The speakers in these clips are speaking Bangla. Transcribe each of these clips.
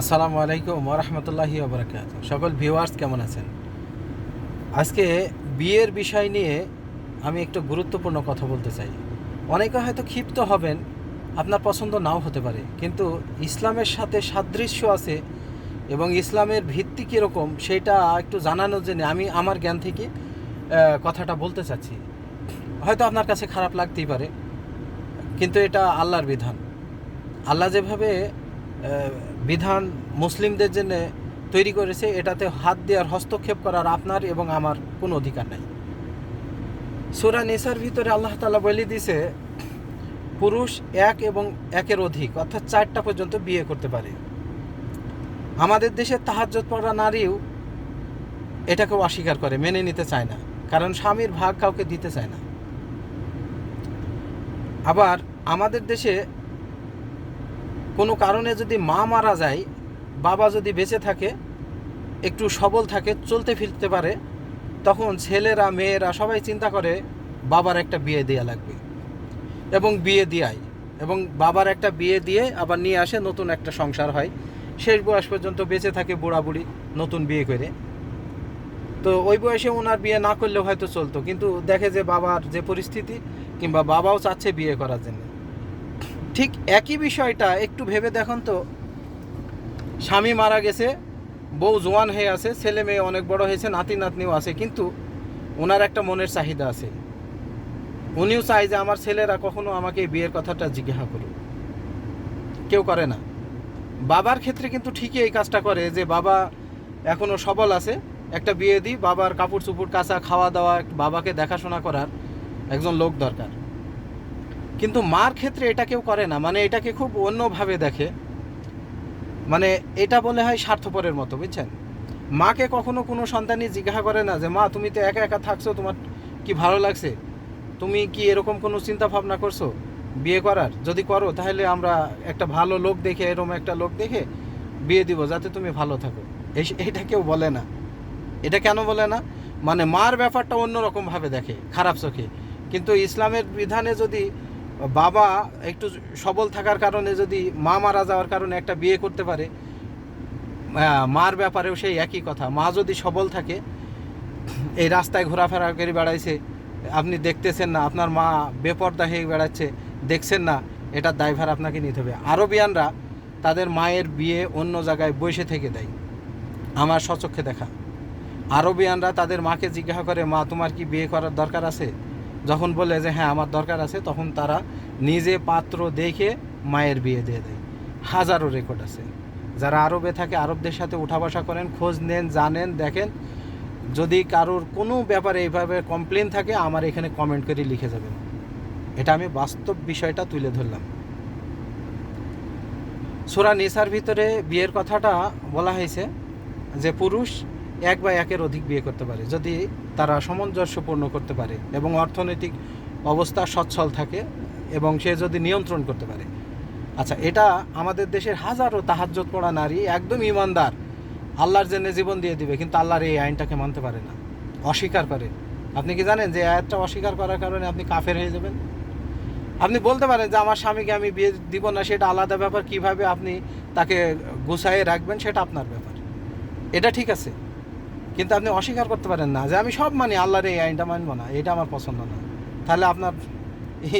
আসসালামু আলাইকুম ওরহমতুল্লাহি ওবরাকাত সকল ভিউয়ার্স কেমন আছেন? আজকে বিয়ের বিষয় নিয়ে আমি একটু গুরুত্বপূর্ণ কথা বলতে চাই। অনেকে হয়তো ক্ষিপ্ত হবেন, আপনার পছন্দ নাও হতে পারে, কিন্তু ইসলামের সাথে সাদৃশ্য আছে এবং ইসলামের ভিত্তি কীরকম সেটা একটু জানানোর জন্য আমি আমার জ্ঞান থেকে কথাটা বলতে চাচ্ছি। হয়তো আপনার কাছে খারাপ লাগতেই পারে, কিন্তু এটা আল্লাহর বিধান। আল্লাহ যেভাবে বিধান মুসলিমদের জন্য তৈরি করেছে, এটাতে হাত দেওয়ার হস্তক্ষেপ করার আপনার এবং আমার কোনো অধিকার নাই। সুরা নেসার ভিতরে আল্লাহ তালা বলে দিছে পুরুষ এক এবং একের অধিক, অর্থাৎ চারটা পর্যন্ত বিয়ে করতে পারে। আমাদের দেশের তাহাজ্জত পড়া নারীও এটাকেও অস্বীকার করে, মেনে নিতে চায় না, কারণ স্বামীর ভাগ কাউকে দিতে চায় না। আবার আমাদের দেশে কোনো কারণে যদি মা মারা যায়, বাবা যদি বেঁচে থাকে, একটু সবল থাকে, চলতে ফিরতে পারে, তখন ছেলেরা, মেয়েরা সবাই চিন্তা করে বাবার একটা বিয়ে দেওয়া লাগবে এবং বিয়ে দিয়াই। এবং বাবার একটা বিয়ে দিয়ে আবার নিয়ে আসে, নতুন একটা সংসার হয়। শেষ বয়স পর্যন্ত বেঁচে থাকে বুড়া বুড়ি নতুন বিয়ে করে। তো ওই বয়সে ওনার বিয়ে না করলেও হয়তো চলতো। কিন্তু দেখে যে বাবার যে পরিস্থিতি, কিংবা বাবাও চাচ্ছে বিয়ে করার জন্য। ঠিক একই বিষয়টা একটু ভেবে দেখুন তো। স্বামী মারা গেছে, বউ জোয়ান হয়ে আছে, ছেলে মেয়ে অনেক বড় হয়েছে, নাতি নাতনিও আছে, কিন্তু ওনার একটা মনের চাহিদা আছে। উনিও চায় যে আমার ছেলেরা কখনো আমাকে বিয়ের কথাটা জিজ্ঞাসা করুক। কেউ করে না। বাবার ক্ষেত্রে কিন্তু ঠিকই এই কাজটা করে যে বাবা এখনও সবল আছে, একটা বিয়ে দিই, বাবার কাপড় চুপড় কাচা খাওয়া দাওয়া বাবাকে দেখাশোনা করার একজন লোক দরকার। কিন্তু মার ক্ষেত্রে এটা কেউ করে না। মানে এটাকে খুব অন্যভাবে দেখে। মানে এটা বলে হয় স্বার্থপরের মতো, বুঝছেন? মাকে কখনো কোনো সন্তানই জিজ্ঞাসা করে না যে, মা, তুমি তো একা একা থাকছো, তোমার কি ভালো লাগছে? তুমি কি এরকম কোনো চিন্তা ভাবনা করছ? বিয়ে করার? যদি করো, তাহলে আমরা একটা ভালো লোক দেখে এরকম একটা লোক দেখে বিয়ে দিব, যাতে তুমি ভালো থাকো। এটা কেউ বলে না। এটা কেন বলে না? মানে মার ব্যাপারটা অন্যরকমভাবে দেখে, খারাপ চোখে। কিন্তু ইসলামের বিধানে যদি বাবা একটু সবল থাকার কারণে যদি মা মারা যাওয়ার কারণে একটা বিয়ে করতে পারে মার ব্যাপারেও সেই একই কথা। মা যদি সবল থাকে, এই রাস্তায় ঘোরাফেরা করে বেড়াইছে, আপনি দেখতেছেন না, আপনার মা বেপর্দা হয়ে বেড়াচ্ছে, দেখছেন না এটার দায়ভার আপনাকে নিতে হবে। আরবিয়ানরা তাদের মায়ের বিয়ে অন্য জায়গায় বসে থেকে দেয়। আমার সচক্ষে দেখা। আরবিয়ানরা তাদের মাকে জিজ্ঞাসা করে, মা, তোমার কি বিয়ে করার দরকার আছে? যখন বলে যে হ্যাঁ আমার দরকার আছে, তখন তারা নিজে পাত্র দেখে মায়ের বিয়ে দিয়ে দেয়। হাজারো রেকর্ড আছে। যারা আরবে থাকে, আরবদের সাথে উঠা বসা করেন, খোঁজ নেন, জানেন, দেখেন। যদি কারোর কোনো ব্যাপারে এইভাবে কমপ্লেন থাকে, আমার এখানে কমেন্ট করে লিখে যাবেন। এটা আমি বাস্তব বিষয়টা তুলে ধরলাম। সোরা নিসার ভিতরে বিয়ের কথাটা বলা হয়েছে যে, পুরুষ এক বা একের অধিক বিয়ে করতে পারে, যদি তারা সামঞ্জস্যপূর্ণ করতে পারে এবং অর্থনৈতিক অবস্থা সচ্ছল থাকে এবং সে যদি নিয়ন্ত্রণ করতে পারে। আচ্ছা এটা আমাদের দেশের হাজারো তাহাজ্জত পড়া নারী একদম ইমানদার। আল্লাহর জন্য জীবন দিয়ে দিবে, কিন্তু আল্লাহর এই আইনটাকে মানতে পারে না, অস্বীকার করে। আপনি কি জানেন যে আয়াতটা অস্বীকার করার কারণে আপনি কাফের হয়ে যাবেন? আপনি বলতে পারেন যে আমার স্বামীকে আমি বিয়ে দিব না, সেটা আলাদা ব্যাপার, কীভাবে আপনি তাকে গুছাইয়ে রাখবেন, সেটা আপনার ব্যাপার। এটা ঠিক আছে। কিন্তু আপনি অস্বীকার করতে পারেন না যে আমি সব মানি, আল্লাহর এই আইনটা মানবো না, এটা আমার পছন্দ না। তাহলে আপনার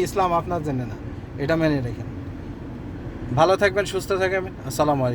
ইসলাম আপনার জন্য না, এটা মেনে রেখেন। ভালো থাকবেন, সুস্থ থাকবেন, আসসালামু আলাইকুম।